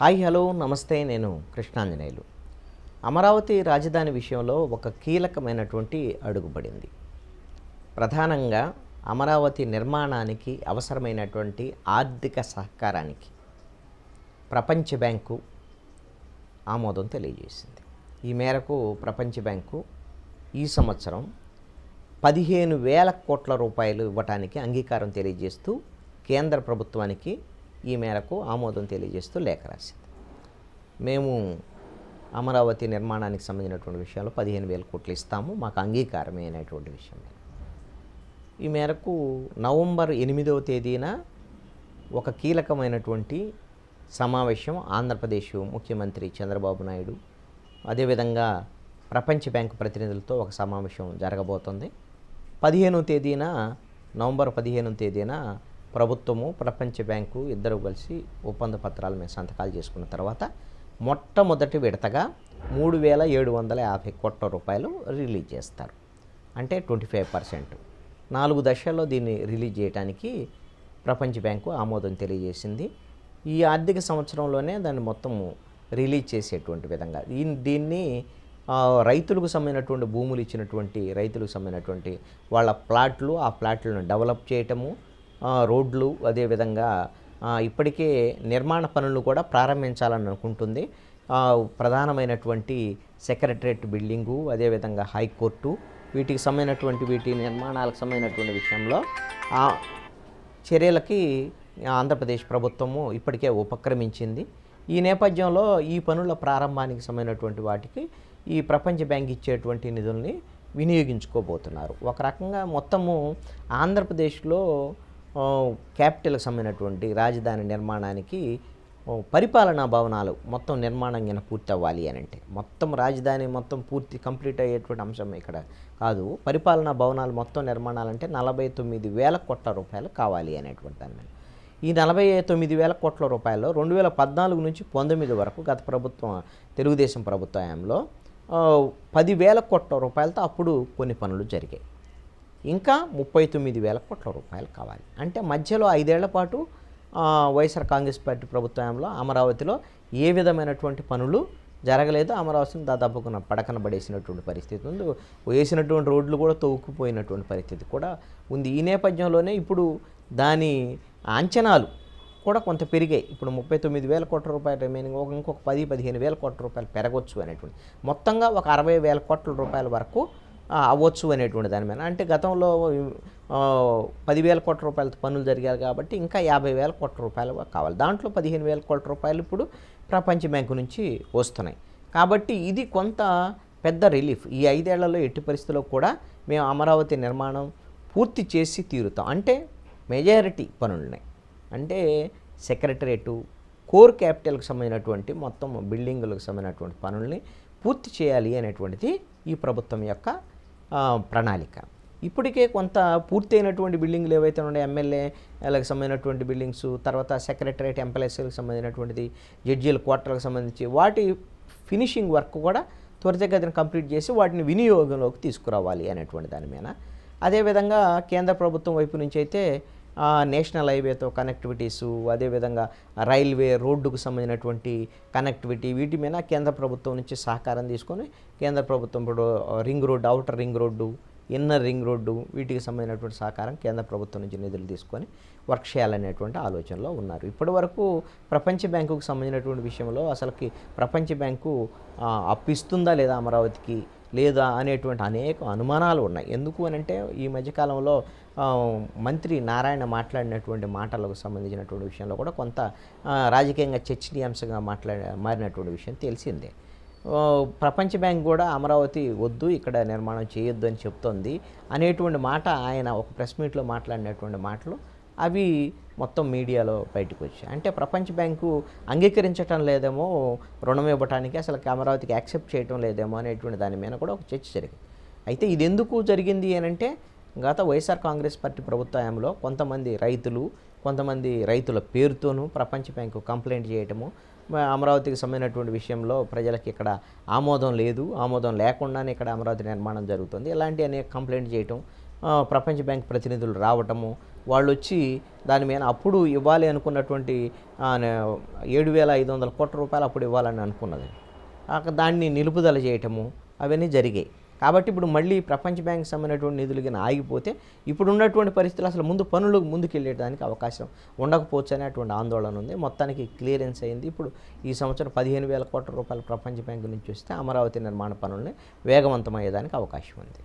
Hi hello నమస్తే నేను కృష్ణాంజనేయులు. అమరావతి రాజధాని విషయంలో ఒక కీలకమైనటువంటి అడుగుపడింది ప్రధానంగా అమరావతి నిర్మాణానికి అవసరమైనటువంటి ఆర్థిక సహకారానికి ప్రపంచ బ్యాంకు ఆమోదం తెలియజేసింది. ఈ మేరకు ప్రపంచ బ్యాంకు ఈ సంవత్సరం పదిహేను వేల కోట్ల రూపాయలు ఇవ్వటానికి అంగీకారం తెలియజేస్తూ కేంద్ర ప్రభుత్వానికి ఈ మేరకు ఆమోదం తెలియజేస్తూ లేఖ రాసింది. మేము అమరావతి నిర్మాణానికి సంబంధించినటువంటి విషయాలు పదిహేను వేల కోట్లు ఇస్తాము మాకు అంగీకారమే అనేటువంటి విషయం ఈ మేరకు నవంబర్ ఎనిమిదవ తేదీన ఒక కీలకమైనటువంటి సమావేశం ఆంధ్రప్రదేశ్ ముఖ్యమంత్రి చంద్రబాబు నాయుడు అదేవిధంగా ప్రపంచ బ్యాంకు ప్రతినిధులతో ఒక సమావేశం జరగబోతుంది. పదిహేనవ తేదీన నవంబర్ పదిహేనవ తేదీన ప్రభుత్వము ప్రపంచ బ్యాంకు ఇద్దరు కలిసి ఒప్పంద పత్రాల మీద సంతకాలు చేసుకున్న తర్వాత మొట్టమొదటి విడతగా మూడు వేల ఏడు వందల యాభై కోట్ల రూపాయలు రిలీజ్ చేస్తారు. అంటే ట్వంటీ ఫైవ్ పర్సెంట్. నాలుగు దశల్లో దీన్ని రిలీజ్ చేయడానికి ప్రపంచ బ్యాంకు ఆమోదం తెలియజేసింది. ఈ ఆర్థిక సంవత్సరంలోనే దాన్ని మొత్తం రిలీజ్ చేసేటువంటి విధంగా. ఈ దీన్ని రైతులకు సంబంధించినటువంటి భూములు ఇచ్చినటువంటి రైతులకు సంబంధించినటువంటి వాళ్ళ ప్లాట్లు ఆ ప్లాట్లను డెవలప్ చేయటము రోడ్లు అదేవిధంగా ఇప్పటికే నిర్మాణ పనులు కూడా ప్రారంభించాలని అనుకుంటుంది. ప్రధానమైనటువంటి సెక్రటరేట్ బిల్డింగు అదేవిధంగా హైకోర్టు వీటికి సంబంధించినటువంటి వీటి నిర్మాణాలకు సంబంధించినటువంటి విషయంలో ఆ, చర్యలకి ఆంధ్రప్రదేశ్ ప్రభుత్వము ఇప్పటికే ఉపక్రమించింది. ఈ నేపథ్యంలో ఈ పనుల ప్రారంభానికి సంబంధించినటువంటి వాటికి ఈ ప్రపంచ బ్యాంక్ ఇచ్చేటువంటి నిధుల్ని వినియోగించుకోబోతున్నారు. ఒక రకంగా మొత్తము ఆంధ్రప్రదేశ్లో క్యాపిటల్కి సంబంధించినటువంటి రాజధాని నిర్మాణానికి పరిపాలనా భవనాలు మొత్తం నిర్మాణం కింద పూర్తి అవ్వాలి అని అంటే. మొత్తం రాజధాని మొత్తం పూర్తి కంప్లీట్ అయ్యేటువంటి అంశం ఇక్కడ కాదు. పరిపాలనా భవనాలు మొత్తం నిర్మాణాలంటే నలభై తొమ్మిది వేల కోట్ల రూపాయలు కావాలి అనేటువంటి దాని మీద. ఈ నలభై తొమ్మిది వేల కోట్ల రూపాయల్లో రెండు వేల పద్నాలుగు నుంచి పంతొమ్మిది వరకు గత ప్రభుత్వం తెలుగుదేశం ప్రభుత్వ హయాంలో పదివేల కోట్ల రూపాయలతో అప్పుడు కొన్ని పనులు జరిగాయి. ఇంకా ముప్పై తొమ్మిది వేల కోట్ల రూపాయలు కావాలి. అంటే మధ్యలో ఐదేళ్ళ పాటు వైఎస్ఆర్ కాంగ్రెస్ పార్టీ ప్రభుత్వంలో అమరావతిలో ఏ విధమైనటువంటి పనులు జరగలేదు. అమరావతిని దాదాపుగా పడకన పడేసినటువంటి పరిస్థితి ఉంది. వేసినటువంటి రోడ్లు కూడా తవ్వుకుపోయినటువంటి పరిస్థితి కూడా ఉంది. ఈ నేపథ్యంలోనే ఇప్పుడు దాని అంచనాలు కూడా కొంత పెరిగాయి. ఇప్పుడు ముప్పై తొమ్మిది వేల కోట్ల రూపాయలు రిమైనింగ్ ఒక ఇంకొక పది పదిహేను వేల కోట్ల రూపాయలు పెరగవచ్చు అనేటువంటి. మొత్తంగా ఒక అరవై వేల కోట్ల రూపాయల వరకు అవ్వచ్చు అనేటువంటి దాని మీద. అంటే గతంలో పదివేల కోట్ల రూపాయలతో పనులు జరిగాయి కాబట్టి ఇంకా యాభై వేల కోట్ల రూపాయలు కావాలి. దాంట్లో పదిహేను వేల కోట్ల రూపాయలు ఇప్పుడు ప్రపంచ బ్యాంకు నుంచి వస్తున్నాయి. కాబట్టి ఇది కొంత పెద్ద రిలీఫ్. ఈ ఐదేళ్ళలో ఎట్టి పరిస్థితుల్లో కూడా మేము అమరావతి నిర్మాణం పూర్తి చేసి తీరుతాం. అంటే మెజారిటీ పనులున్నాయి. అంటే సెక్రటరేటు కోర్ క్యాపిటల్కి సంబంధించినటువంటి మొత్తం బిల్డింగులకు సంబంధించినటువంటి పనుల్ని పూర్తి చేయాలి అనేటువంటిది ఈ ప్రభుత్వం యొక్క ప్రణాళిక. ఇప్పటికే కొంత పూర్తయినటువంటి బిల్డింగ్లు ఏవైతే ఉన్నాయో ఎమ్మెల్యేలకు సంబంధించినటువంటి బిల్డింగ్స్ తర్వాత సెక్రటరేట్ ఎంప్లాయీస్కి సంబంధించినటువంటిది జడ్జీల క్వార్టర్లకు సంబంధించి వాటి ఫినిషింగ్ వర్క్ కూడా త్వరితగతిన కంప్లీట్ చేసి వాటిని వినియోగంలోకి తీసుకురావాలి అనేటువంటి దాని మీద. అదేవిధంగా కేంద్ర ప్రభుత్వం వైపు నుంచి అయితే నేషనల్ హైవేతో కనెక్టివిటీసు అదేవిధంగా రైల్వే రోడ్డుకు సంబంధించినటువంటి కనెక్టివిటీ వీటి మీద కేంద్ర ప్రభుత్వం నుంచి సహకారం తీసుకొని కేంద్ర ప్రభుత్వం ఇప్పుడు ring road outer ring road inner ring road వీటికి సంబంధించినటువంటి సహకారం కేంద్ర ప్రభుత్వం నుంచి నిధులు తీసుకొని వర్క్ చేయాలనేటువంటి ఆలోచనలో ఉన్నారు. ఇప్పటి వరకు ప్రపంచ బ్యాంకుకు సంబంధించినటువంటి విషయంలో అసలుకి ప్రపంచ బ్యాంకు అప్పు ఇస్తుందా లేదా అమరావతికి లేదా అనేటువంటి అనేక అనుమానాలు ఉన్నాయి. ఎందుకు అని అంటే ఈ మధ్యకాలంలో మంత్రి నారాయణ మాట్లాడినటువంటి మాటలకు సంబంధించినటువంటి విషయంలో కూడా కొంత రాజకీయంగా చర్చనీయాంశంగా మాట్లాడ మారినటువంటి విషయం తెలిసిందే. ప్రపంచ బ్యాంక్ కూడా అమరావతి వద్దు ఇక్కడ నిర్మాణం చేయొద్దు అని చెప్తోంది అనేటువంటి మాట ఆయన ఒక ప్రెస్ మీట్లో మాట్లాడినటువంటి మాటలు అవి మొత్తం మీడియాలో బయటకు వచ్చాయి అంటే ప్రపంచ బ్యాంకు అంగీకరించటం లేదేమో రుణం ఇవ్వడానికి అసలు అమరావతికి యాక్సెప్ట్ చేయటం లేదేమో అనేటువంటి దాని మీద కూడా ఒక చర్చ జరిగింది. అయితే ఇది ఎందుకు జరిగింది అని అంటే గత వైఎస్ఆర్ కాంగ్రెస్ పార్టీ ప్రభుత్వంలో కొంతమంది రైతులు కొంతమంది రైతుల పేరుతోనూ ప్రపంచ బ్యాంకు కంప్లైంట్ చేయటము అమరావతికి సంబంధించినటువంటి విషయంలో ప్రజలకు ఇక్కడ ఆమోదం లేదు ఆమోదం లేకుండానే ఇక్కడ అమరావతి నిర్మాణం జరుగుతుంది. ఇలాంటి అనేక కంప్లైంట్ చేయటం ప్రపంచ బ్యాంక్ ప్రతినిధులు రావటము వాళ్ళు వచ్చి దాని మీద అప్పుడు ఇవ్వాలి అనుకున్నటువంటి ఏడు వేల ఐదు వందల కోట్ల రూపాయలు అప్పుడు ఇవ్వాలని అనుకున్నది. దాన్ని నిలుపుదల చేయటము అవన్నీ జరిగాయి. కాబట్టి ఇప్పుడు మళ్ళీ ప్రపంచ బ్యాంక్ సంబంధించినటువంటి నిధులు కింద ఆగిపోతే ఇప్పుడు ఉన్నటువంటి పరిస్థితులు అసలు ముందు పనులు ముందుకు అవకాశం ఉండకపోవచ్చు అనేటువంటి ఆందోళన ఉంది. మొత్తానికి క్లియరెన్స్ అయింది. ఇప్పుడు ఈ సంవత్సరం పదిహేను వేల కోట్ల రూపాయలు ప్రపంచ బ్యాంకు నుంచి వస్తే అమరావతి నిర్మాణ పనుల్ని వేగవంతమయ్యేదానికి అవకాశం ఉంది.